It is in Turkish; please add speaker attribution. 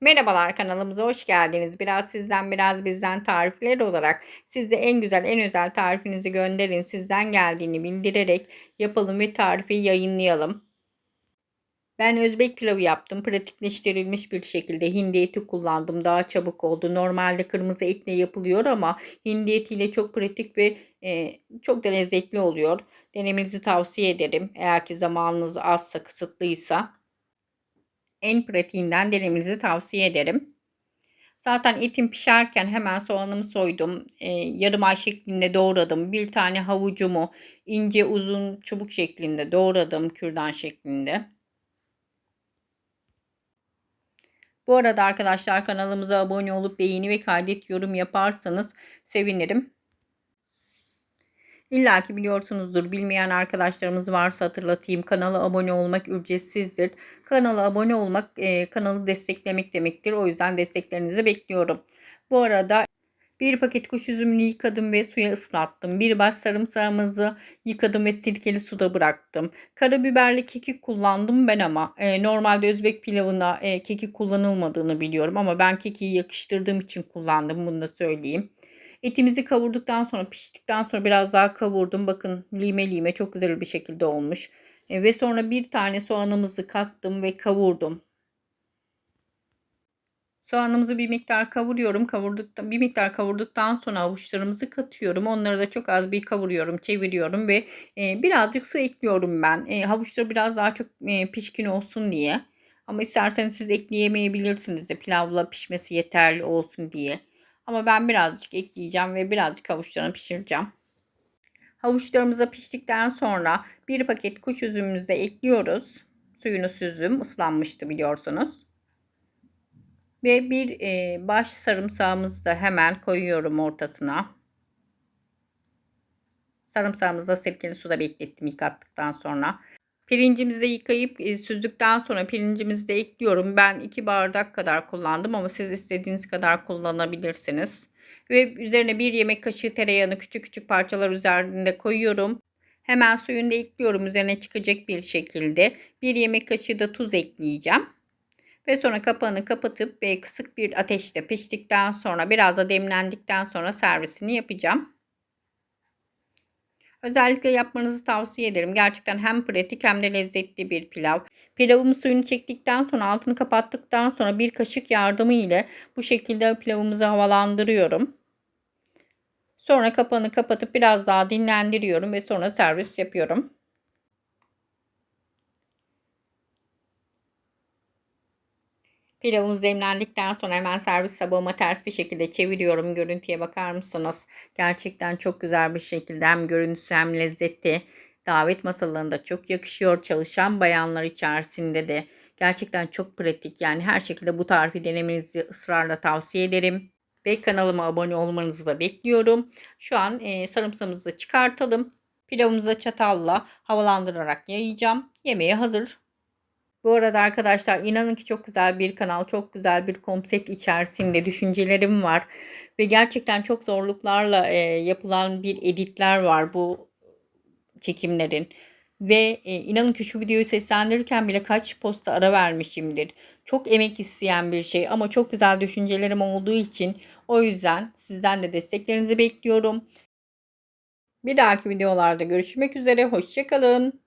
Speaker 1: Merhabalar kanalımıza hoş geldiniz. Biraz sizden biraz bizden tarifler olarak sizde en güzel en özel tarifinizi gönderin. Sizden geldiğini bildirerek yapalım ve tarifi yayınlayalım. Ben Özbek pilavı yaptım. Pratikleştirilmiş bir şekilde hindi eti kullandım. Daha çabuk oldu. Normalde kırmızı etle yapılıyor ama hindi etiyle çok pratik ve e, çok da lezzetli oluyor. Denemenizi tavsiye ederim. Eğer ki zamanınız azsa kısıtlıysa en pratiğinden denemenizi tavsiye ederim. Zaten etim pişerken hemen soğanımı soydum. E, yarım ay şeklinde doğradım. Bir tane havucumu ince uzun çubuk şeklinde doğradım. Kürdan şeklinde. Bu arada arkadaşlar kanalımıza abone olup beğeni ve kaydet yorum yaparsanız sevinirim. İlla ki biliyorsunuzdur. Bilmeyen arkadaşlarımız varsa hatırlatayım. Kanala abone olmak ücretsizdir. Kanala abone olmak e, kanalı desteklemek demektir. O yüzden desteklerinizi bekliyorum. Bu arada bir paket kuş üzümünü yıkadım ve suya ıslattım. Bir baş sarımsağımızı yıkadım ve sirkeli suda bıraktım. Karabiberli kekik kullandım ben ama e, normalde Özbek pilavına e, kekik kullanılmadığını biliyorum ama ben kekiği yakıştırdığım için kullandım bunu da söyleyeyim. Etimizi kavurduktan sonra piştikten sonra biraz daha kavurdum. Bakın lime lime çok güzel bir şekilde olmuş. E, ve sonra bir tane soğanımızı kattım ve kavurdum. Soğanımızı bir miktar kavuruyorum. Kavurduktan bir miktar kavurduktan sonra avuçlarımızı katıyorum. Onları da çok az bir kavuruyorum, çeviriyorum ve e, birazcık su ekliyorum ben. E, havuçları biraz daha çok e, pişkin olsun diye. Ama isterseniz siz ekleyemeyebilirsiniz de pilavla pişmesi yeterli olsun diye. Ama ben birazcık ekleyeceğim ve birazcık havuçlarını pişireceğim. Havuçlarımıza piştikten sonra bir paket kuş üzümümüzü de ekliyoruz. Suyunu süzdüm. ıslanmıştı biliyorsunuz. Ve bir e, baş sarımsağımızı da hemen koyuyorum ortasına. Sarımsağımızı da sirkeli suda beklettim yıkattıktan sonra. Pirincimizi de yıkayıp e, süzdükten sonra pirincimizi de ekliyorum. Ben 2 bardak kadar kullandım ama siz istediğiniz kadar kullanabilirsiniz. Ve üzerine bir yemek kaşığı tereyağını küçük küçük parçalar üzerinde koyuyorum. Hemen suyunu da ekliyorum üzerine çıkacak bir şekilde. Bir yemek kaşığı da tuz ekleyeceğim. Ve sonra kapağını kapatıp ve kısık bir ateşte piştikten sonra biraz da demlendikten sonra servisini yapacağım. Özellikle yapmanızı tavsiye ederim. Gerçekten hem pratik hem de lezzetli bir pilav. Pilavımı suyunu çektikten sonra altını kapattıktan sonra bir kaşık yardımı ile bu şekilde pilavımızı havalandırıyorum. Sonra kapağını kapatıp biraz daha dinlendiriyorum ve sonra servis yapıyorum. Pilavımız demlendikten sonra hemen servis tabağıma ters bir şekilde çeviriyorum. Görüntüye bakar mısınız? Gerçekten çok güzel bir şekilde hem görüntüsü hem lezzeti davet masalarında çok yakışıyor. Çalışan bayanlar içerisinde de gerçekten çok pratik. Yani her şekilde bu tarifi denemenizi ısrarla tavsiye ederim. Ve kanalıma abone olmanızı da bekliyorum. Şu an e, sarımsağımızı çıkartalım. Pilavımızı çatalla havalandırarak yayacağım. Yemeğe hazır. Bu arada arkadaşlar inanın ki çok güzel bir kanal, çok güzel bir konsept içerisinde düşüncelerim var. Ve gerçekten çok zorluklarla e, yapılan bir editler var bu çekimlerin. Ve e, inanın ki şu videoyu seslendirirken bile kaç posta ara vermişimdir. Çok emek isteyen bir şey ama çok güzel düşüncelerim olduğu için o yüzden sizden de desteklerinizi bekliyorum. Bir dahaki videolarda görüşmek üzere. Hoşçakalın.